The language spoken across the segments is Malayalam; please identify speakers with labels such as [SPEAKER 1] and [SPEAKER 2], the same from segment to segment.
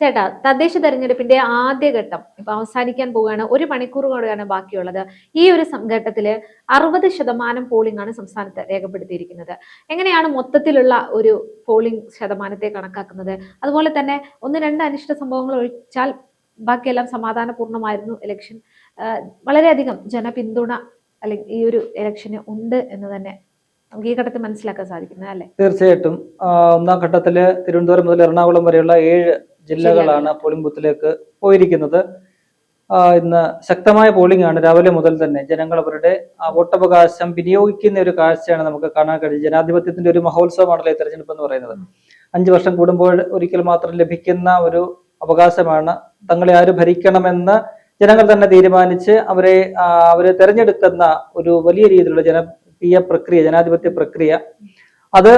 [SPEAKER 1] ചേട്ടാ തദ്ദേശ തെരഞ്ഞെടുപ്പിന്റെ ആദ്യഘട്ടം ഇപ്പൊ അവസാനിക്കാൻ പോവുകയാണ്. ഒരു മണിക്കൂർ കൂടെയാണ് ബാക്കിയുള്ളത്. ഈ ഒരു ഘട്ടത്തിൽ അറുപത് ശതമാനം പോളിംഗ് ആണ് സംസ്ഥാനത്ത് രേഖപ്പെടുത്തിയിരിക്കുന്നത്. എങ്ങനെയാണ് മൊത്തത്തിലുള്ള ഒരു പോളിംഗ് ശതമാനത്തെ കണക്കാക്കുന്നത്? അതുപോലെ തന്നെ ഒന്ന് രണ്ട് അനിഷ്ട സംഭവങ്ങൾ ഒഴിച്ചാൽ ബാക്കിയെല്ലാം സമാധാനപൂർണമായിരുന്നു ഇലക്ഷൻ വളരെയധികം ജനപിന്തുണ അല്ലെങ്കിൽ ഈ ഒരു ഇലക്ഷന് ഉണ്ട് എന്ന് തന്നെ നമുക്ക് ഈ ഘട്ടത്തിൽ മനസ്സിലാക്കാൻ സാധിക്കുന്നത് അല്ലെ?
[SPEAKER 2] തീർച്ചയായിട്ടും. ഒന്നാം ഘട്ടത്തിൽ തിരുവനന്തപുരം മുതൽ എറണാകുളം വരെയുള്ള ഏഴ് ജില്ലകളാണ് പോളിംഗ് ബൂത്തിലേക്ക് പോയിരിക്കുന്നത് ഇന്ന് ശക്തമായ പോളിംഗ് ആണ്. രാവിലെ മുതൽ തന്നെ ജനങ്ങൾ അവരുടെ വോട്ടവകാശം വിനിയോഗിക്കുന്ന ഒരു കാഴ്ചയാണ് നമുക്ക് കാണാൻ കഴിയും ജനാധിപത്യത്തിന്റെ ഒരു മഹോത്സവമാണല്ലോ ഈ തെരഞ്ഞെടുപ്പ് എന്ന് പറയുന്നത്. അഞ്ചു വർഷം കൂടുമ്പോൾ ഒരിക്കൽ മാത്രം ലഭിക്കുന്ന ഒരു അവകാശമാണ്. തങ്ങളെ ആര് ഭരിക്കണമെന്ന് ജനങ്ങൾ തന്നെ തീരുമാനിച്ച് അവരെ അവരെ തെരഞ്ഞെടുക്കുന്ന ഒരു വലിയ രീതിയിലുള്ള ജനപ്രിയ പ്രക്രിയ ജനാധിപത്യ പ്രക്രിയ അത്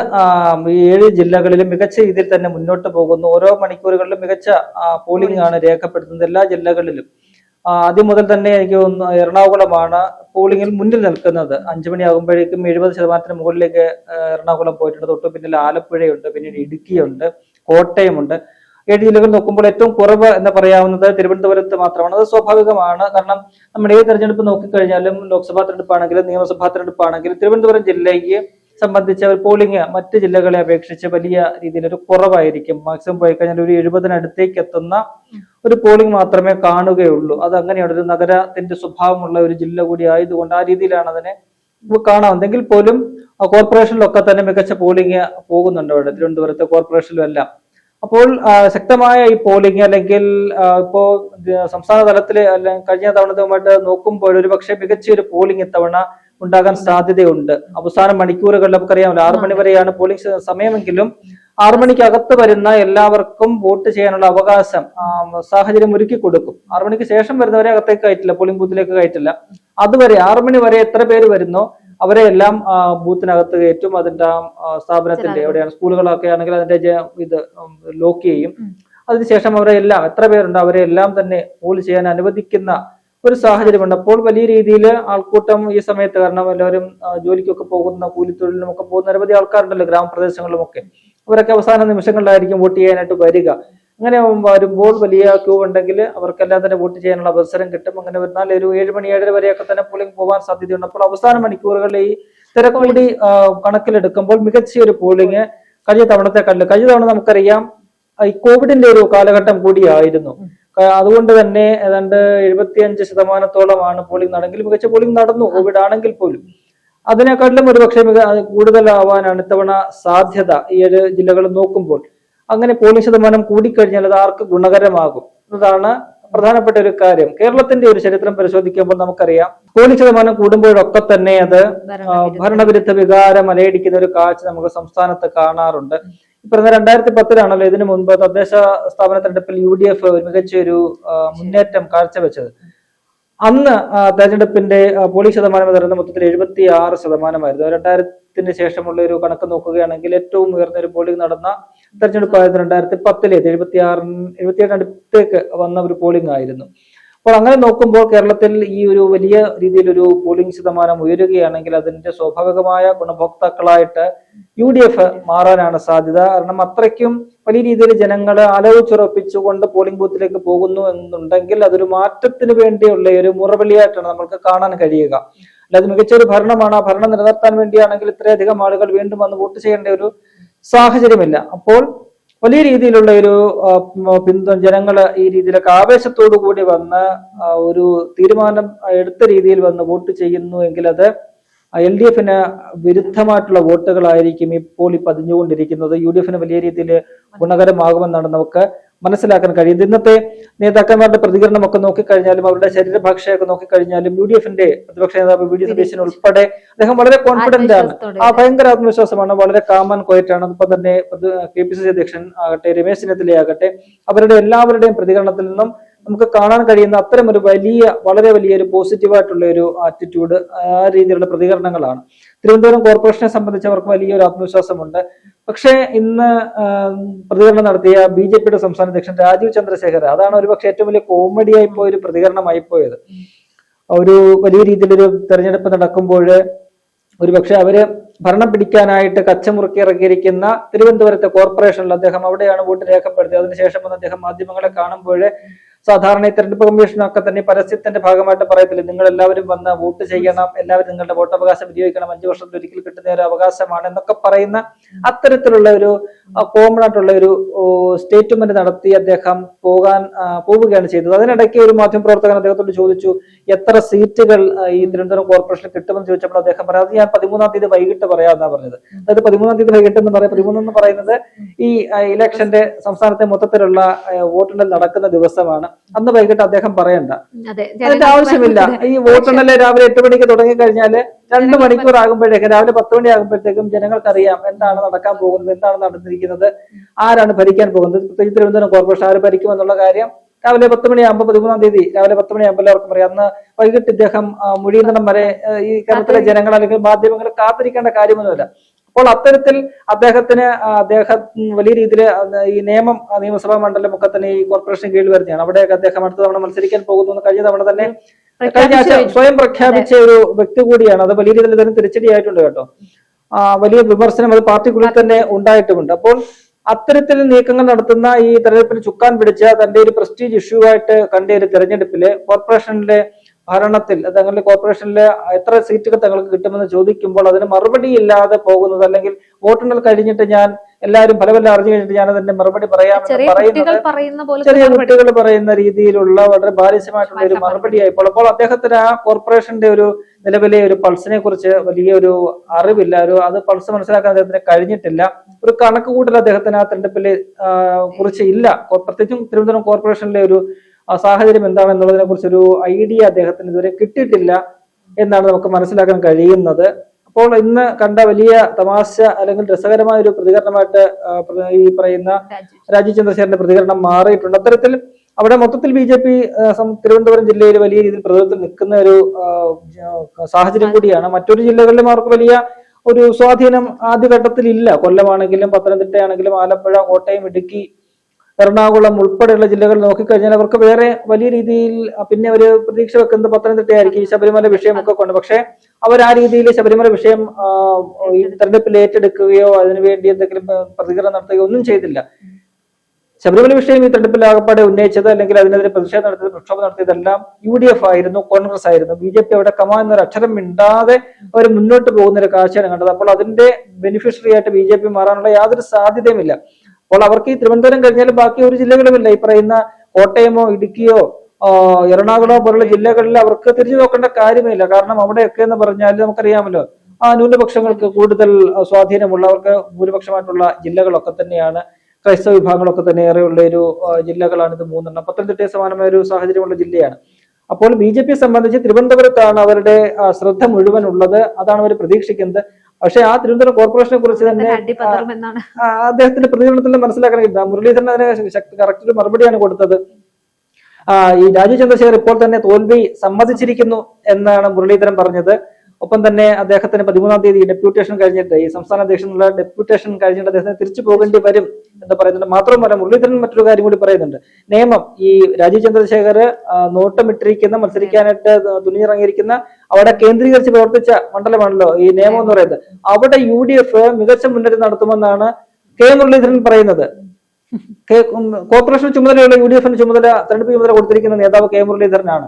[SPEAKER 2] ഏഴ് ജില്ലകളിലും മികച്ച രീതിയിൽ തന്നെ മുന്നോട്ട് പോകുന്നു. ഓരോ മണിക്കൂറുകളിലും മികച്ച പോളിംഗ് ആണ് രേഖപ്പെടുത്തുന്നത് എല്ലാ ജില്ലകളിലും. ആദ്യം മുതൽ തന്നെ എനിക്ക് തോന്നുന്നു എറണാകുളമാണ് പോളിംഗിൽ മുന്നിൽ നിൽക്കുന്നത്. അഞ്ചു മണിയാകുമ്പോഴേക്കും എഴുപത് ശതമാനത്തിന് മുകളിലേക്ക് എറണാകുളം പോയിട്ടുണ്ട്. തൊട്ട് പിന്നിൽ ആലപ്പുഴയുണ്ട് പിന്നീട് ഇടുക്കിയുണ്ട് കോട്ടയമുണ്ട്. ഏഴ് ജില്ലകൾ നോക്കുമ്പോൾ ഏറ്റവും കുറവ് എന്ന് പറയാവുന്നത് തിരുവനന്തപുരത്ത് മാത്രമാണ്. അത് സ്വാഭാവികമാണ്. കാരണം നമ്മുടെ ഏത് തെരഞ്ഞെടുപ്പ് നോക്കിക്കഴിഞ്ഞാലും ലോക്സഭാ തെരഞ്ഞെടുപ്പാണെങ്കിലും നിയമസഭാ തെരഞ്ഞെടുപ്പാണെങ്കിലും തിരുവനന്തപുരം ജില്ലയ്ക്ക് സംബന്ധിച്ച പോളിംഗ് മറ്റ് ജില്ലകളെ അപേക്ഷിച്ച് വലിയ രീതിയിൽ ഒരു കുറവായിരിക്കും. മാക്സിമം പോയി കഴിഞ്ഞാൽ ഒരു എഴുപതിനടുത്തേക്ക് എത്തുന്ന ഒരു പോളിംഗ് മാത്രമേ കാണുകയുള്ളൂ. അത് അങ്ങനെയാണ് ഒരു നഗരത്തിന്റെ സ്വഭാവമുള്ള ഒരു ജില്ല കൂടി ആയതുകൊണ്ട് ആ രീതിയിലാണ് അതിനെ നമുക്ക് കാണാവുന്നെങ്കിൽ പോലും കോർപ്പറേഷനിലൊക്കെ തന്നെ മികച്ച പോളിംഗ് പോകുന്നുണ്ട് അവിടെ തിരുവനന്തപുരത്തെ കോർപ്പറേഷനിലും എല്ലാം. അപ്പോൾ ശക്തമായ ഈ പോളിംഗ് അല്ലെങ്കിൽ ഇപ്പോ സംസ്ഥാന തലത്തിൽ അല്ലെങ്കിൽ കഴിഞ്ഞ തവണത്തുമായിട്ട് നോക്കുമ്പോൾ ഒരു പക്ഷേ മികച്ച ഒരു പോളിംഗ് ഇത്തവണ ഉണ്ടാകാൻ സാധ്യതയുണ്ട്. അവസാന മണിക്കൂറുകളിൽ നമുക്കറിയാമല്ലോ ആറു മണി വരെയാണ് പോളിംഗ് സമയമെങ്കിലും ആറു മണിക്കകത്ത് വരുന്ന എല്ലാവർക്കും വോട്ട് ചെയ്യാനുള്ള അവകാശം സാഹചര്യം ഒരുക്കി കൊടുക്കും. ആറു മണിക്ക് ശേഷം വരുന്നവരെ അകത്തേക്ക് കയറ്റില്ല പോളിംഗ് ബൂത്തിലേക്ക് കയറ്റില്ല. അതുവരെ ആറു മണി വരെ എത്ര പേര് വരുന്നോ അവരെ എല്ലാം ബൂത്തിനകത്ത് കയറ്റും. അതിന്റെ സ്ഥാപനത്തിന്റെ എവിടെയാണ് സ്കൂളുകളൊക്കെ ആണെങ്കിൽ അതിന്റെ ഇത് ലോക്ക് ചെയ്യും. അതിനുശേഷം അവരെ എല്ലാം എത്ര പേരുണ്ടോ അവരെ എല്ലാം തന്നെ പോൾ ചെയ്യാൻ അനുവദിക്കുന്ന ഒരു സാഹചര്യമുണ്ട്. അപ്പോൾ വലിയ രീതിയിൽ ആൾക്കൂട്ടം ഈ സമയത്ത് കാരണം എല്ലാവരും ജോലിക്കൊക്കെ പോകുന്ന കൂലിത്തൊഴിലിനും ഒക്കെ പോകുന്ന നിരവധി ആൾക്കാരുണ്ടല്ലോ ഗ്രാമപ്രദേശങ്ങളിലുമൊക്കെ അവരൊക്കെ അവസാന നിമിഷങ്ങളിലായിരിക്കും വോട്ട് ചെയ്യാനായിട്ട് വരിക. അങ്ങനെ വരുമ്പോൾ വലിയ ക്യൂ ഉണ്ടെങ്കിൽ അവർക്കെല്ലാം തന്നെ വോട്ട് ചെയ്യാനുള്ള അവസരം കിട്ടും. അങ്ങനെ വന്നാൽ ഒരു ഏഴ് മണി ഏഴര വരെയൊക്കെ തന്നെ പോളിംഗ് പോകാൻ സാധ്യതയുണ്ട്. അപ്പോൾ അവസാന മണിക്കൂറുകളിൽ ഈ തിരക്ക് കൂടി കണക്കിലെടുക്കുമ്പോൾ മികച്ച ഒരു പോളിംഗ് കഴിഞ്ഞ തവണത്തെ കല്ല് കഴിഞ്ഞ തവണ നമുക്കറിയാം ഈ കോവിഡിന്റെ ഒരു കാലഘട്ടം കൂടിയായിരുന്നു. അതുകൊണ്ട് തന്നെ ഏതാണ്ട് എഴുപത്തിയഞ്ച് ശതമാനത്തോളമാണ് പോളിംഗ് നടന്നെങ്കിൽ മികച്ച പോളിംഗ് നടന്നു കോവിഡ് ആണെങ്കിൽ പോലും. അതിനെക്കാട്ടിലും ഒരുപക്ഷെ മിക കൂടുതലാവാനാണ് ഇത്തവണ സാധ്യത ഈ ഏഴ് ജില്ലകൾ നോക്കുമ്പോൾ. അങ്ങനെ പോളിംഗ് ശതമാനം കൂടിക്കഴിഞ്ഞാൽ അത് ആർക്ക് ഗുണകരമാകും? എന്നതാണ് പ്രധാനപ്പെട്ട ഒരു കാര്യം. കേരളത്തിന്റെ ഒരു ചരിത്രം പരിശോധിക്കുമ്പോൾ നമുക്കറിയാം പോളിംഗ് ശതമാനം കൂടുമ്പോഴൊക്കെ തന്നെ അത് ഭരണവിരുദ്ധ വികാരം അലയടിക്കുന്ന ഒരു കാഴ്ച നമുക്ക് സംസ്ഥാനത്ത് കാണാറുണ്ട്. പറഞ്ഞ രണ്ടായിരത്തി പത്തിലാണല്ലോ ഇതിനു മുൻപ് തദ്ദേശ സ്ഥാപന തെരഞ്ഞെടുപ്പിൽ യു ഡി എഫ് ഒരു മികച്ചൊരു മുന്നേറ്റം കാഴ്ചവെച്ചത്. അന്ന് തെരഞ്ഞെടുപ്പിന്റെ പോളിംഗ് ശതമാനം എന്ന് പറയുന്നത് മൊത്തത്തിൽ എഴുപത്തി ആറ് ശതമാനമായിരുന്നു രണ്ടായിരത്തിന് ശേഷമുള്ള ഒരു കണക്ക് നോക്കുകയാണെങ്കിൽ ഏറ്റവും ഉയർന്ന ഒരു പോളിംഗ് നടന്ന തെരഞ്ഞെടുപ്പായിരുന്നു രണ്ടായിരത്തി പത്തിലേത് എഴുപത്തി ആറിന് എഴുപത്തിയേഴിന് അടുത്തേക്ക് വന്ന ഒരു പോളിംഗ് ആയിരുന്നു. അപ്പോൾ അങ്ങനെ നോക്കുമ്പോൾ കേരളത്തിൽ ഈ ഒരു വലിയ രീതിയിലൊരു പോളിംഗ് ശതമാനം ഉയരുകയാണെങ്കിൽ അതിന്റെ സ്വാഭാവികമായ ഗുണഭോക്താക്കളായിട്ട് യു ഡി എഫ് മാറാനാണ് സാധ്യത. കാരണം അത്രയ്ക്കും വലിയ രീതിയിൽ ജനങ്ങളെ ആലോചിച്ചുറപ്പിച്ചുകൊണ്ട് പോളിംഗ് ബൂത്തിലേക്ക് പോകുന്നു എന്നുണ്ടെങ്കിൽ അതൊരു മാറ്റത്തിന് വേണ്ടിയുള്ള ഒരു മുറവിളിയായിട്ടാണ് നമ്മൾക്ക് കാണാൻ കഴിയുക. അല്ലാതെ മികച്ച ഒരു ഭരണമാണ്. ആ ഭരണം നിലനിർത്താൻ വേണ്ടിയാണെങ്കിൽ ഇത്രയധികം ആളുകൾ വീണ്ടും വന്ന് വോട്ട് ചെയ്യേണ്ട ഒരു സാഹചര്യമില്ല. അപ്പോൾ വലിയ രീതിയിലുള്ള ഒരു പിന്തു ജനങ്ങൾ ഈ രീതിയിലൊക്കെ ആവേശത്തോടു കൂടി വന്ന് ഒരു തീരുമാനം എടുത്ത രീതിയിൽ വന്ന് വോട്ട് ചെയ്യുന്നു എങ്കിൽ അത് എൽ ഡി എഫിന് വിരുദ്ധമായിട്ടുള്ള വോട്ടുകളായിരിക്കും ഇപ്പോൾ ഈ പതിഞ്ഞുകൊണ്ടിരിക്കുന്നത്. യു ഡി എഫിന് വലിയ രീതിയിൽ ഗുണകരമാകുമെന്നാണ് നമുക്ക് മനസ്സിലാക്കാൻ കഴിയുന്നത്. ഇന്നത്തെ നേതാക്കന്മാരുടെ പ്രതികരണമൊക്കെ നോക്കിക്കഴിഞ്ഞാലും അവരുടെ ശരീരഭാഷയൊക്കെ നോക്കിക്കഴിഞ്ഞാലും യു ഡി എഫിന്റെ പ്രതിപക്ഷ നേതാവ് വി ഡി സതീശൻ ഉൾപ്പെടെ അദ്ദേഹം വളരെ കോൺഫിഡന്റ് ആണ്. ആ ഭയങ്കര ആത്മവിശ്വാസമാണ്. വളരെ കാമൻ കോയറ്റാണ് അതിപ്പോ തന്നെ കെ പി സി സി അധ്യക്ഷൻ ആകട്ടെ രമേശ് ചെന്നിത്തല ആകട്ടെ അവരുടെ എല്ലാവരുടെയും പ്രതികരണത്തിൽ നിന്നും നമുക്ക് കാണാൻ കഴിയുന്ന അത്തരം ഒരു വലിയ വളരെ വലിയൊരു പോസിറ്റീവായിട്ടുള്ള ഒരു ആറ്റിറ്റ്യൂഡ് ആ രീതിയിലുള്ള പ്രതികരണങ്ങളാണ്. തിരുവനന്തപുരം കോർപ്പറേഷനെ സംബന്ധിച്ച് അവർക്ക് വലിയൊരു ആത്മവിശ്വാസമുണ്ട്. പക്ഷേ ഇന്ന് പ്രതികരണം നടത്തിയ ബി ജെ പിയുടെ സംസ്ഥാന അധ്യക്ഷൻ രാജീവ് ചന്ദ്രശേഖർ അതാണ് ഒരുപക്ഷെ ഏറ്റവും വലിയ കോമഡിയായി പോയ ഒരു പ്രതികരണമായി പോയത്. ഒരു വലിയ രീതിയിലൊരു തെരഞ്ഞെടുപ്പ് നടക്കുമ്പോൾ ഒരുപക്ഷെ അവർ ഭരണം പിടിക്കാനായിട്ട് കച്ചമുറുക്കി ഇറക്കിയിരിക്കുന്ന തിരുവനന്തപുരത്തെ കോർപ്പറേഷനിൽ അദ്ദേഹം അവിടെയാണ് വോട്ട് രേഖപ്പെടുത്തിയത്. അതിനുശേഷം അദ്ദേഹം മാധ്യമങ്ങളെ കാണുമ്പോൾ സാധാരണ ഈ തെരഞ്ഞെടുപ്പ് കമ്മീഷനൊക്കെ തന്നെ പരസ്യത്തിന്റെ ഭാഗമായിട്ട് പറയത്തില്ല? നിങ്ങൾ എല്ലാവരും വന്ന് വോട്ട് ചെയ്യണം എല്ലാവരും നിങ്ങളുടെ വോട്ടവകാശം വിനിയോഗിക്കണം അഞ്ചു വർഷത്തിൽ ഒരിക്കൽ കിട്ടുന്ന ഒരു അവകാശമാണ് എന്നൊക്കെ പറയുന്ന അത്തരത്തിലുള്ള ഒരു കോമൺ ആയിട്ടുള്ള ഒരു സ്റ്റേറ്റ്മെന്റ് നടത്തി അദ്ദേഹം പോകാൻ പോവുകയാണ് ചെയ്തത്. അതിനിടയ്ക്ക് ഒരു മാധ്യമപ്രവർത്തകൻ അദ്ദേഹത്തോട് ചോദിച്ചു എത്ര സീറ്റുകൾ ഈ തിരുവനന്തപുരം കോർപ്പറേഷനിൽ കിട്ടുമെന്ന്? ചോദിച്ചപ്പോൾ അദ്ദേഹം പറയാം ഞാൻ പതിമൂന്നാം തീയതി വൈകിട്ട് പറയാമെന്നാണ് പറഞ്ഞത്. അതായത് പതിമൂന്നാം തീയതി വൈകിട്ട് എന്ന് പറയാം പതിമൂന്ന് എന്ന് പറയുന്നത് ഈ ഇലക്ഷന്റെ സംസ്ഥാനത്തെ മൊത്തത്തിലുള്ള വോട്ടെണ്ണൽ നടക്കുന്ന ദിവസമാണ്. അന്ന് വൈകിട്ട് അദ്ദേഹം പറയണ്ട.
[SPEAKER 1] അതെ
[SPEAKER 2] അതിന്റെ ആവശ്യമില്ല. ഈ വോട്ടെണ്ണൽ രാവിലെ എട്ട് മണിക്ക് തുടങ്ങി കഴിഞ്ഞാൽ രണ്ട് മണിക്കൂർ ആകുമ്പോഴേക്കും രാവിലെ പത്ത് മണി ആകുമ്പോഴത്തേക്കും ജനങ്ങൾക്കറിയാം എന്താണ് നടക്കാൻ പോകുന്നത് എന്താണ് നടന്നിരിക്കുന്നത് ആരാണ് ഭരിക്കാൻ പോകുന്നത്. പ്രത്യേകിച്ച് തിരുവനന്തപുരം കോർപ്പറേഷൻ ആര് ഭരിക്കുമെന്നുള്ള കാര്യം രാവിലെ പത്ത് മണിയാകുമ്പോൾ പതിമൂന്നാം തീയതി രാവിലെ പത്ത് മണിയാകുമ്പോൾ എല്ലാവർക്കും പറയാം അന്ന് വൈകിട്ട് ഇദ്ദേഹം മുഴിയുന്നിടം വരെ ഈ കേരളത്തിലെ ജനങ്ങൾ അല്ലെങ്കിൽ മാധ്യമങ്ങൾ കാത്തിരിക്കേണ്ട കാര്യമൊന്നുമില്ല. അപ്പോൾ അത്തരത്തിൽ അദ്ദേഹത്തിന് അദ്ദേഹം വലിയ രീതിയിൽ ഈ നിയമം നിയമസഭാ മണ്ഡലം ഒക്കെ തന്നെ ഈ കോർപ്പറേഷൻ കീഴിൽ വരുന്നതാണ്. അവിടെയൊക്കെ അദ്ദേഹം അടുത്ത തവണ മത്സരിക്കാൻ പോകുന്നു. കഴിഞ്ഞ തവണ തന്നെ കഴിഞ്ഞ ആഴ്ച സ്വയം പ്രഖ്യാപിച്ച ഒരു വ്യക്തി കൂടിയാണ്. അത് വലിയ രീതിയിൽ ഇതിന് തിരിച്ചടിയായിട്ടുണ്ട് കേട്ടോ. വലിയ വിമർശനം അത് പാർട്ടിക്കുള്ളിൽ തന്നെ ഉണ്ടായിട്ടുമുണ്ട്. അപ്പോൾ അത്തരത്തിൽ നീക്കങ്ങൾ നടത്തുന്ന ഈ തെരഞ്ഞെടുപ്പിൽ ചുക്കാൻ പിടിച്ച തന്റെ ഒരു പ്രസ്റ്റീജ് ഇഷ്യൂ ആയിട്ട് കണ്ട ഒരു തെരഞ്ഞെടുപ്പിൽ കോർപ്പറേഷനിലെ ഭരണത്തിൽ തങ്ങളുടെ കോർപ്പറേഷനിലെ എത്ര സീറ്റുകൾ തങ്ങൾക്ക് കിട്ടുമെന്ന് ചോദിക്കുമ്പോൾ അതിന് മറുപടി ഇല്ലാതെ പോകുന്നത് അല്ലെങ്കിൽ വോട്ടെണ്ണൽ കഴിഞ്ഞിട്ട് ഞാൻ എല്ലാവരും പല പല അറിഞ്ഞു കഴിഞ്ഞിട്ട് ഞാൻ അതിന്റെ മറുപടി പറയാം
[SPEAKER 1] ചെറിയ കുട്ടികൾ പറയുന്ന
[SPEAKER 2] രീതിയിലുള്ള വളരെ ബാലിസ്യമായിട്ടുള്ള ഒരു മറുപടിയായപ്പോൾ അപ്പോൾ അദ്ദേഹത്തിന് ആ കോർപ്പറേഷന്റെ ഒരു നിലവിലെ ഒരു പൾസിനെ കുറിച്ച് വലിയ ഒരു അറിവില്ല. ഒരു അത് പൾസ് മനസ്സിലാക്കാൻ അദ്ദേഹത്തിന് കഴിഞ്ഞിട്ടില്ല. ഒരു കണക്ക് കൂട്ടൽ അദ്ദേഹത്തിന് ആ തെരഞ്ഞെടുപ്പിൽ കുറിച്ച് ഇല്ല. പ്രത്യേകിച്ചും തിരുവനന്തപുരം കോർപ്പറേഷനിലെ ഒരു ആ, സാഹചര്യം എന്താണെന്നുള്ളതിനെ കുറിച്ച് ഒരു ഐഡിയ അദ്ദേഹത്തിന് ഇതുവരെ കിട്ടിയിട്ടില്ല എന്നാണ് നമുക്ക് മനസ്സിലാക്കാൻ കഴിയുന്നത്. അപ്പോൾ ഇന്ന് കണ്ട വലിയ തമാശ അല്ലെങ്കിൽ രസകരമായ ഒരു പ്രതികരണമായിട്ട് ഈ പറയുന്ന രാജീവ് ചന്ദ്രശേഖരന്റെ പ്രതികരണം മാറിയിട്ടുണ്ട്. അത്തരത്തിൽ അവിടെ മൊത്തത്തിൽ ബി ജെ പി തിരുവനന്തപുരം ജില്ലയിൽ വലിയ രീതിയിൽ പ്രതിരോധത്തിൽ നിൽക്കുന്ന ഒരു സാഹചര്യം കൂടിയാണ്. മറ്റൊരു ജില്ലകളിലും അവർക്ക് വലിയ ഒരു സ്വാധീനം ആദ്യഘട്ടത്തിൽ ഇല്ല കൊല്ലമാണെങ്കിലും പത്തനംതിട്ടയാണെങ്കിലും ആലപ്പുഴ കോട്ടയം ഇടുക്കി എറണാകുളം ഉൾപ്പെടെയുള്ള ജില്ലകൾ നോക്കിക്കഴിഞ്ഞാൽ അവർക്ക് വേറെ വലിയ രീതിയിൽ പിന്നെ ഒരു പ്രതീക്ഷ വെക്കുന്നത് പത്തനംതിട്ടയായിരിക്കും ഈ ശബരിമല വിഷയമൊക്കെ കൊണ്ട്. പക്ഷേ അവർ ആ രീതിയിൽ ശബരിമല വിഷയം ഈ തെരഞ്ഞെടുപ്പിൽ ഏറ്റെടുക്കുകയോ അതിനുവേണ്ടി എന്തെങ്കിലും പ്രതികരണം നടത്തുകയോ ഒന്നും ചെയ്തില്ല. ശബരിമല വിഷയം ഈ തെരഞ്ഞെടുപ്പിൽ ആകപ്പാടെ ഉന്നയിച്ചത് അല്ലെങ്കിൽ അതിനെതിരെ പ്രതിഷേധം നടത്തിയത് പ്രക്ഷോഭം നടത്തിയതെല്ലാം യു ഡി എഫ് ആയിരുന്നു കോൺഗ്രസ് ആയിരുന്നു. ബി ജെ പി അവിടെ കമാ എന്നൊരു അക്ഷരം മിണ്ടാതെ അവർ മുന്നോട്ട് പോകുന്ന ഒരു കാഴ്ചയാണ് കണ്ടത്. അപ്പോൾ അതിന്റെ ബെനിഫിഷ്യറി ആയിട്ട് ബി ജെ പി മാറാനുള്ള യാതൊരു സാധ്യതയുമില്ല. അപ്പോൾ അവർക്ക് ഈ തിരുവനന്തപുരം കഴിഞ്ഞാൽ ബാക്കി ഒരു ജില്ലകളുമില്ല. ഈ പറയുന്ന കോട്ടയമോ ഇടുക്കിയോ എറണാകുളമോ പോലുള്ള ജില്ലകളിൽ അവർക്ക് തിരിഞ്ഞു നോക്കേണ്ട കാര്യമില്ല. കാരണം അവിടെയൊക്കെ എന്ന് പറഞ്ഞാൽ നമുക്കറിയാമല്ലോ ആ ന്യൂനപക്ഷങ്ങൾക്ക് കൂടുതൽ സ്വാധീനമുള്ളവർക്ക് ഭൂരിപക്ഷമായിട്ടുള്ള ജില്ലകളൊക്കെ തന്നെയാണ്. ക്രൈസ്തവ വിഭാഗങ്ങളൊക്കെ തന്നെ ഏറെയുള്ള ഒരു ജില്ലകളാണ് ഇത് മൂന്നെണ്ണം. പത്തനംതിട്ടയെ സമാനമായ ഒരു സാഹചര്യമുള്ള ജില്ലയാണ്. അപ്പോൾ ബി ജെ പിയെ സംബന്ധിച്ച് തിരുവനന്തപുരത്താണ് അവരുടെ ശ്രദ്ധ മുഴുവൻ ഉള്ളത്. അതാണ് അവർ പ്രതീക്ഷിക്കുന്നത്. പക്ഷേ ആ തിരുവനന്തപുരം കോർപ്പറേഷനെ കുറിച്ച് തന്നെ അദ്ദേഹത്തിന്റെ പ്രതികരണത്തിൽ മനസ്സിലാക്കാൻ കഴിയില്ല മുരളീധരൻ അതിന് കറക്റ്റ് ഒരു മറുപടിയാണ് കൊടുത്തത്. ഈ രാജീവ് ചന്ദ്രശേഖർ ഇപ്പോൾ തന്നെ തോൽവി സമ്മതിച്ചിരിക്കുന്നു എന്നാണ് മുരളീധരൻ പറഞ്ഞത്. ഒപ്പം തന്നെ അദ്ദേഹത്തിന് പതിമൂന്നാം തീയതി ഡെപ്യൂട്ടേഷൻ കഴിഞ്ഞിട്ട് ഈ സംസ്ഥാന അധ്യക്ഷനുള്ള ഡെപ്യൂട്ടേഷൻ കഴിഞ്ഞിട്ട് അദ്ദേഹത്തിന് തിരിച്ചു പോകേണ്ടി വരും എന്ന് പറയുന്നുണ്ട്. മാത്രമല്ല മുരളീധരൻ മറ്റൊരു കാര്യം കൂടി പറയുന്നുണ്ട്. നിയമം ഈ രാജീവ് ചന്ദ്രശേഖർ നോട്ടമിട്ടിരിക്കുന്ന മത്സരിക്കാനായിട്ട് തുനിഞ്ഞിറങ്ങിയിരിക്കുന്ന അവിടെ കേന്ദ്രീകരിച്ച് പ്രവർത്തിച്ച മണ്ഡലമാണല്ലോ ഈ നിയമം എന്ന് പറയുന്നത്. അവിടെ യു ഡി എഫ് മികച്ച മുന്നേറ്റം നടത്തുമെന്നാണ് കെ മുരളീധരൻ പറയുന്നത്. കോർപ്പറേഷൻ ചുമതലയുള്ള യു ഡി എഫിന് ചുമതല തെരഞ്ഞെടുപ്പ് ചുമതല കൊടുത്തിരിക്കുന്ന നേതാവ് കെ മുരളീധരനാണ്.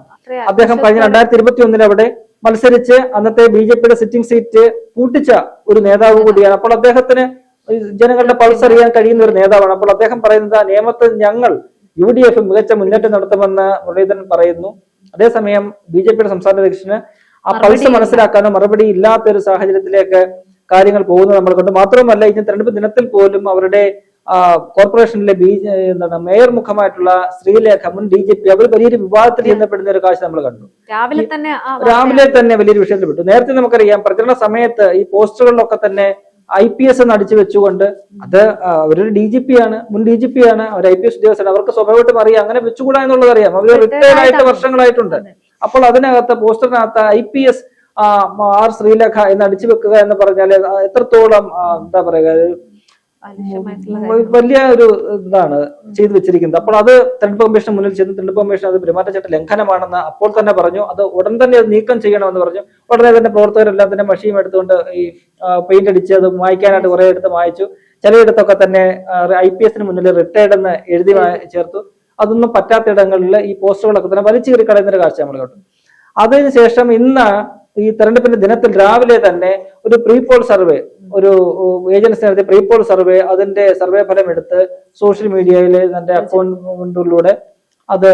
[SPEAKER 2] അദ്ദേഹം കഴിഞ്ഞ രണ്ടായിരത്തി ഇരുപത്തി ഒന്നിൽ അവിടെ മത്സരിച്ച് അന്നത്തെ ബി ജെ പിയുടെ സിറ്റിംഗ് സീറ്റ് പൂട്ടിച്ച ഒരു നേതാവ് കൂടിയാണ്. അപ്പോൾ അദ്ദേഹത്തിന് ജനങ്ങളുടെ പൾസ് അറിയാൻ കഴിയുന്ന ഒരു നേതാവാണ്. അപ്പോൾ അദ്ദേഹം പറയുന്നത് ആ നിയമത്തിൽ ഞങ്ങൾ യു ഡി എഫ് മികച്ച മുന്നേറ്റം നടത്തുമെന്ന് മുരളീധരൻ പറയുന്നു. അതേസമയം ബി ജെ പിയുടെ സംസ്ഥാന അധ്യക്ഷന് ആ പൾസ്. മനസ്സിലാക്കാനോ മറുപടി ഇല്ലാത്ത ഒരു സാഹചര്യത്തിലേക്ക് കാര്യങ്ങൾ പോകുന്നത് നമ്മൾ കണ്ടു. മാത്രമല്ല ഇനി തെരഞ്ഞെടുപ്പ് ദിനത്തിൽ പോലും അവരുടെ കോർപ്പറേഷനിലെ ബി എന്താണ് മേയർ മുഖമായിട്ടുള്ള ശ്രീലേഖ മുൻ ഡി ജി പി അവർ വലിയൊരു വിവാദത്തിൽ ചെന്നപ്പെടുന്ന ഒരു കാഴ്ച നമ്മൾ കണ്ടു.
[SPEAKER 1] രാവിലെ തന്നെ
[SPEAKER 2] രാവിലെ തന്നെ വലിയൊരു വിഷയത്തിൽ വിട്ടു നേരത്തെ നമുക്കറിയാം പ്രചരണ സമയത്ത് ഈ പോസ്റ്ററുകളിലൊക്കെ തന്നെ ഐ പി എസ് എന്ന് അടിച്ചു വെച്ചുകൊണ്ട് അത് അവരൊരു ഡി ജി പി ആണ് മുൻ ഡി ജി പി ആണ് അവർ ഐ പി എസ് ഉദ്യോഗസ്ഥരാണ്. അവർക്ക് സ്വാഭാവികമായിട്ടും അറിയാം. അങ്ങനെ വെച്ചുകൂടാ എന്നുള്ളത് അറിയാം അവർ റിട്ടയർഡ് ആയിട്ട് വർഷങ്ങളായിട്ടുണ്ട്. അപ്പോൾ അതിനകത്ത് പോസ്റ്ററിനകത്ത് I P S R Sreelekha എന്ന് അടിച്ചു വെക്കുക എന്ന് പറഞ്ഞാൽ എത്രത്തോളം എന്താ പറയുക വലിയ ഒരു ഇതാണ് ചെയ്തു വെച്ചിരിക്കുന്നത്. അപ്പോൾ അത് തെരഞ്ഞെടുപ്പ് കമ്മീഷൻ മുന്നിൽ ചെന്ന് തെരഞ്ഞെടുപ്പ് കമ്മീഷൻ അത് പെരുമാറ്റച്ചട്ട ലംഘനമാണെന്ന് അപ്പോൾ തന്നെ പറഞ്ഞു. അത് ഉടൻ തന്നെ അത് നീക്കം ചെയ്യണമെന്ന് പറഞ്ഞു. ഉടനെ തന്നെ പ്രവർത്തകരെല്ലാം തന്നെ മഷിയും എടുത്തുകൊണ്ട് ഈ പെയിന്റ് അടിച്ച് അത് മായ്ക്കാനായിട്ട് കുറെ എടുത്ത് മായ്ച്ചു ചിലയിടത്തൊക്കെ തന്നെ ഐ പി എസിന് മുന്നിൽ റിട്ടയർഡ് എന്ന് എഴുതി ചേർത്തു. അതൊന്നും പറ്റാത്ത ഇടങ്ങളിൽ ഈ പോസ്റ്ററുകളൊക്കെ തന്നെ വലിച്ചു കയറി കളയുന്ന ഒരു കാഴ്ച നമ്മൾ കണ്ടു അതിനുശേഷം ഇന്ന് ഈ തെരഞ്ഞെടുപ്പിന്റെ ദിനത്തിൽ രാവിലെ തന്നെ ഒരു പ്രീപോൾ സർവേ ഒരു ഏജൻസി നടത്തിയ പ്രീപോൾ സർവേ അതിന്റെ സർവേ ഫലം എടുത്ത് സോഷ്യൽ മീഡിയയിൽ തന്റെ അക്കൗണ്ടിലൂടെ അത്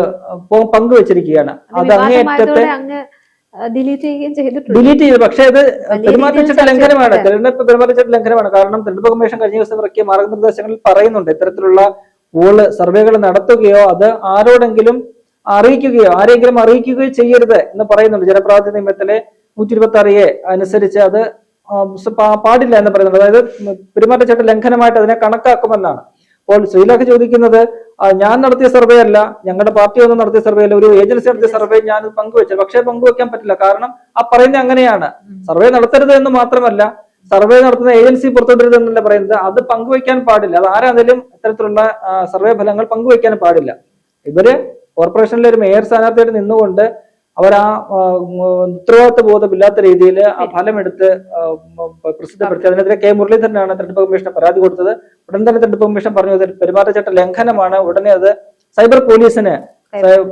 [SPEAKER 2] പങ്കുവച്ചിരിക്കുകയാണ്.
[SPEAKER 1] അത്
[SPEAKER 2] അങ്ങേയറ്റത്തെ
[SPEAKER 1] അങ്ങ് ഡിലീറ്റ് ചെയ്ത്
[SPEAKER 2] ഡിലീറ്റ് ചെയ്തു. പക്ഷേ അത് പെരുമാറ്റച്ചട്ട ലംഘനമാണ്. തെരഞ്ഞെടുപ്പ് പെരുമാറ്റച്ചട്ട ലംഘനമാണ്. കാരണം തെരഞ്ഞെടുപ്പ് കമ്മീഷൻ കഴിഞ്ഞ ദിവസം ഇറക്കിയ മാർഗനിർദ്ദേശങ്ങളിൽ പറയുന്നുണ്ട് ഇത്തരത്തിലുള്ള പോൾ സർവേകൾ നടത്തുകയോ അത് ആരോടെങ്കിലും അറിയിക്കുകയോ ആരെങ്കിലും അറിയിക്കുകയോ ചെയ്യരുത് എന്ന് പറയുന്നുണ്ട്. ജനപ്രാതിനിധ്യ നിയമത്തിലെ നൂറ്റി ഇരുപത്തി ആറ് അനുസരിച്ച് അത് പാടില്ല എന്ന് പറയുന്നത്. അതായത് പെരുമാറ്റച്ചട്ട ലംഘനമായിട്ട് അതിനെ കണക്കാക്കുമെന്നാണ്. അപ്പോൾ ശ്രീലേഖ ചോദിക്കുന്നത് ഞാൻ നടത്തിയ സർവേ അല്ല ഞങ്ങളുടെ പാർട്ടി ഒന്നും നടത്തിയ സർവേ അല്ല ഒരു ഏജൻസി നടത്തിയ സർവേ ഞാൻ പങ്കുവെച്ചു. പക്ഷേ പങ്കുവെക്കാൻ പറ്റില്ല. കാരണം ആ പറയുന്നത് അങ്ങനെയാണ്. സർവേ നടത്തരുത് എന്ന് മാത്രമല്ല സർവേ നടത്തുന്ന ഏജൻസി പുറത്തുവിടരുത് എന്നല്ല പറയുന്നത്. അത് പങ്കുവെക്കാൻ പാടില്ല. അത് ആരാണെങ്കിലും ഇത്തരത്തിലുള്ള സർവേ ഫലങ്ങൾ പങ്കുവെക്കാൻ പാടില്ല. ഇവർ കോർപ്പറേഷനിലെ ഒരു മേയർ സ്ഥാനാർത്ഥിയായിട്ട് നിന്നുകൊണ്ട് അവർ ആ ഉത്തരവാദിത്വ ബോധമില്ലാത്ത രീതിയിൽ ആ ഫലമെടുത്ത് പ്രസിദ്ധപ്പെടുത്തി. അതിനെതിരെ കെ മുരളീധരനാണ് തെരഞ്ഞെടുപ്പ് കമ്മീഷന് പരാതി കൊടുത്തത്. ഉടൻ തന്നെ തെരഞ്ഞെടുപ്പ് കമ്മീഷൻ പറഞ്ഞു പെരുമാറ്റച്ചട്ട ലംഘനമാണ്. ഉടനെ അത് സൈബർ പോലീസിന്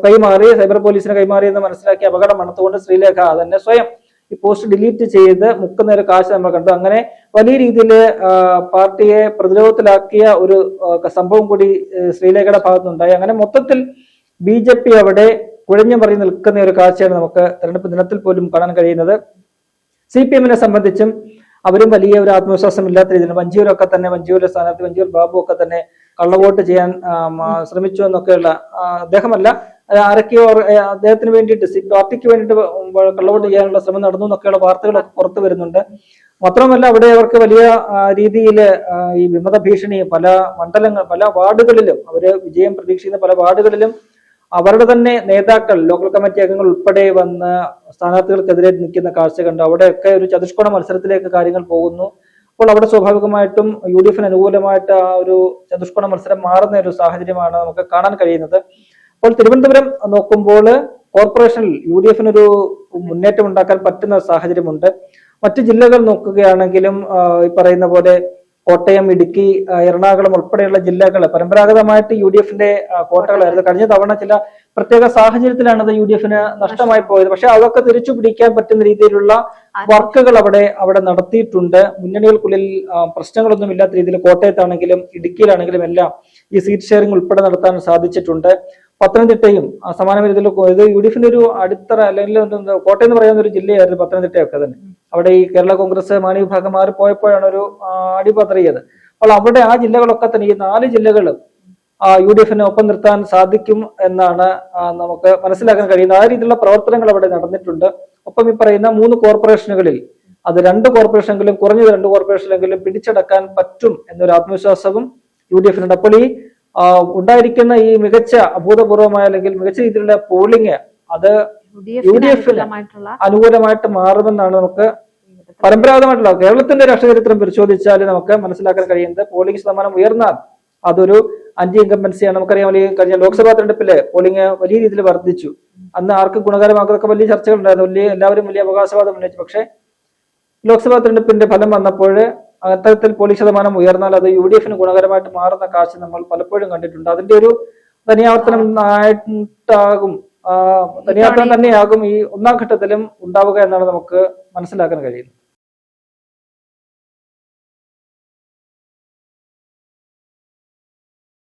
[SPEAKER 2] കൈമാറി സൈബർ പോലീസിന് കൈമാറി എന്ന് മനസ്സിലാക്കി അപകടം മണത്തുകൊണ്ട് ശ്രീലേഖ തന്നെ സ്വയം ഈ പോസ്റ്റ് ഡിലീറ്റ് ചെയ്ത് മുക്കുന്നൊരു കാശ് നമ്മൾ കണ്ടു. അങ്ങനെ വലിയ രീതിയിൽ പാർട്ടിയെ പ്രതിരോധത്തിലാക്കിയ ഒരു സംഭവം കൂടി ശ്രീലേഖയുടെ ഭാഗത്തുനിന്നുണ്ടായി. അങ്ങനെ മൊത്തത്തിൽ ബി ജെ പി അവിടെ കുഴഞ്ഞു മറി നിൽക്കുന്ന ഒരു കാഴ്ചയാണ് നമുക്ക് തെരഞ്ഞെടുപ്പ് ദിനത്തിൽ പോലും കാണാൻ കഴിയുന്നത്. സി പി എമ്മിനെ സംബന്ധിച്ചും അവരും വലിയ ഒരു ആത്മവിശ്വാസം ഇല്ലാത്ത രീതിയിൽ വഞ്ചിയൂരൊക്കെ തന്നെ മഞ്ജൂരിലെ സ്ഥാനാർത്ഥി വഞ്ചിയൂർ ബാബു ഒക്കെ തന്നെ കള്ളവോട്ട് ചെയ്യാൻ ശ്രമിച്ചു എന്നൊക്കെയുള്ള അദ്ദേഹമല്ല. ആരൊക്കെയോ അദ്ദേഹത്തിന് വേണ്ടിയിട്ട് സി പാർട്ടിക്ക് വേണ്ടിയിട്ട് കള്ളവോട്ട് ചെയ്യാനുള്ള ശ്രമം നടന്നു എന്നൊക്കെയുള്ള വാർത്തകളൊക്കെ പുറത്തു വരുന്നുണ്ട്. മാത്രമല്ല അവിടെ അവർക്ക് വലിയ രീതിയിൽ ഈ വിമത ഭീഷണി പല മണ്ഡലങ്ങൾ പല വാർഡുകളിലും അവർ വിജയം പ്രതീക്ഷിക്കുന്ന പല വാർഡുകളിലും അവരുടെ തന്നെ നേതാക്കൾ ലോക്കൽ കമ്മിറ്റി അംഗങ്ങൾ ഉൾപ്പെടെ വന്ന് സ്ഥാനാർത്ഥികൾക്കെതിരെ നിൽക്കുന്ന കാഴ്ച കണ്ടു അവിടെയൊക്കെ ഒരു ചതുഷ്കോണ മത്സരത്തിലേക്ക് കാര്യങ്ങൾ പോകുന്നു. അപ്പോൾ അവിടെ സ്വാഭാവികമായിട്ടും യു ഡി എഫിന് അനുകൂലമായിട്ട് ആ ഒരു ചതുഷ്കോണ മത്സരം മാറുന്ന ഒരു സാഹചര്യമാണ് നമുക്ക് കാണാൻ കഴിയുന്നത്. അപ്പോൾ തിരുവനന്തപുരം നോക്കുമ്പോൾ കോർപ്പറേഷനിൽ യു ഡി എഫിനൊരു മുന്നേറ്റം ഉണ്ടാക്കാൻ പറ്റുന്ന സാഹചര്യമുണ്ട്. മറ്റ് ജില്ലകൾ നോക്കുകയാണെങ്കിലും ഈ പറയുന്ന പോലെ കോട്ടയം ഇടുക്കി എറണാകുളം ഉൾപ്പെടെയുള്ള ജില്ലകൾ പരമ്പരാഗതമായിട്ട് യു ഡി എഫിന്റെ കോട്ടകളായിരുന്നു. കഴിഞ്ഞ തവണ ചില പ്രത്യേക സാഹചര്യത്തിലാണ് അത് യു ഡി എഫിന് നഷ്ടമായി പോയത്. പക്ഷെ അതൊക്കെ തിരിച്ചു പിടിക്കാൻ പറ്റുന്ന രീതിയിലുള്ള വർക്കുകൾ അവിടെ അവിടെ നടത്തിയിട്ടുണ്ട്. മുന്നണികൾക്കുള്ളിൽ പ്രശ്നങ്ങളൊന്നും ഇല്ലാത്ത രീതിയിൽ കോട്ടയത്താണെങ്കിലും ഇടുക്കിയിലാണെങ്കിലും എല്ലാം ഈ സീറ്റ് ഷെയറിംഗ് ഉൾപ്പെടെ നടത്താൻ സാധിച്ചിട്ടുണ്ട്. പത്തനംതിട്ടയും സമാനമായ രീതിയിൽ ഇത് യു ഡി എഫിന്റെ ഒരു അടിത്തറ അല്ലെങ്കിൽ കോട്ടയം എന്ന് പറയുന്ന ഒരു ജില്ലയായിരുന്നു പത്തനംതിട്ടയൊക്കെ തന്നെ. അവിടെ ഈ കേരള കോൺഗ്രസ് മാണി വിഭാഗം മാറിപ്പോയപ്പോഴാണ് ഒരു അടിപതറിയത്. അപ്പോൾ അവിടെ ആ ജില്ലകളൊക്കെ തന്നെ ഈ നാല് ജില്ലകളും യു ഡി എഫിനെ ഒപ്പം നിർത്താൻ സാധിക്കും എന്നാണ് നമുക്ക് മനസ്സിലാക്കാൻ കഴിയുന്നത്. ആ രീതിയിലുള്ള പ്രവർത്തനങ്ങൾ അവിടെ നടന്നിട്ടുണ്ട്. ഒപ്പം ഈ പറയുന്ന മൂന്ന് കോർപ്പറേഷനുകളിൽ അത് രണ്ട് കോർപ്പറേഷനെങ്കിലും കുറഞ്ഞത് രണ്ട് കോർപ്പറേഷനെങ്കിലും പിടിച്ചടക്കാൻ പറ്റും എന്നൊരു ആത്മവിശ്വാസവും യു ഡി എഫിനുണ്ട് അപ്പോൾ ഈ ഉണ്ടായിരിക്കുന്ന ഈ മികച്ച അഭൂതപൂർവമായ അല്ലെങ്കിൽ മികച്ച രീതിയിലുള്ള പോളിംഗ് അത്
[SPEAKER 1] യു ഡി എഫിന്
[SPEAKER 2] അനുകൂലമായിട്ട് മാറുമെന്നാണ് നമുക്ക് പരമ്പരാഗതമായിട്ടുള്ള കേരളത്തിന്റെ രാഷ്ട്രീയ ചരിത്രം പരിശോധിച്ചാൽ നമുക്ക് മനസ്സിലാക്കാൻ കഴിയുന്നത് പോളിംഗ് ശതമാനം ഉയർന്നാൽ അതൊരു അന്റി ഇൻകംബൻസിയാണ് നമുക്കറിയാം ഈ കഴിഞ്ഞ ലോക്സഭാ തെരഞ്ഞെടുപ്പിൽ പോളിംഗ് വലിയ രീതിയിൽ വർദ്ധിച്ചു. അന്ന് ആർക്കും ഗുണകരമാക്കുന്നതൊക്കെ വലിയ ചർച്ചകൾ ഉണ്ടായിരുന്നു വലിയ എല്ലാവരും വലിയ അവകാശവാദം ഉന്നയിച്ചു. പക്ഷേ ലോക്സഭാ തെരഞ്ഞെടുപ്പിന്റെ ഫലം വന്നപ്പോൾ അത്തരത്തിൽ പോളിംഗ് ശതമാനം ഉയർന്നാൽ അത് യു ഡി എഫിന് ഗുണകരമായിട്ട് മാറുന്ന കാഴ്ച നമ്മൾ പലപ്പോഴും കണ്ടിട്ടുണ്ട്. അതിന്റെ ഒരു തനിയാവർത്തനം ആയിട്ടാകും ധനിയാവർത്തനം തന്നെയാകും ഈ ഒന്നാം ഘട്ടത്തിലും ഉണ്ടാവുക എന്നാണ് നമുക്ക് മനസ്സിലാക്കാൻ കഴിയുന്നത്.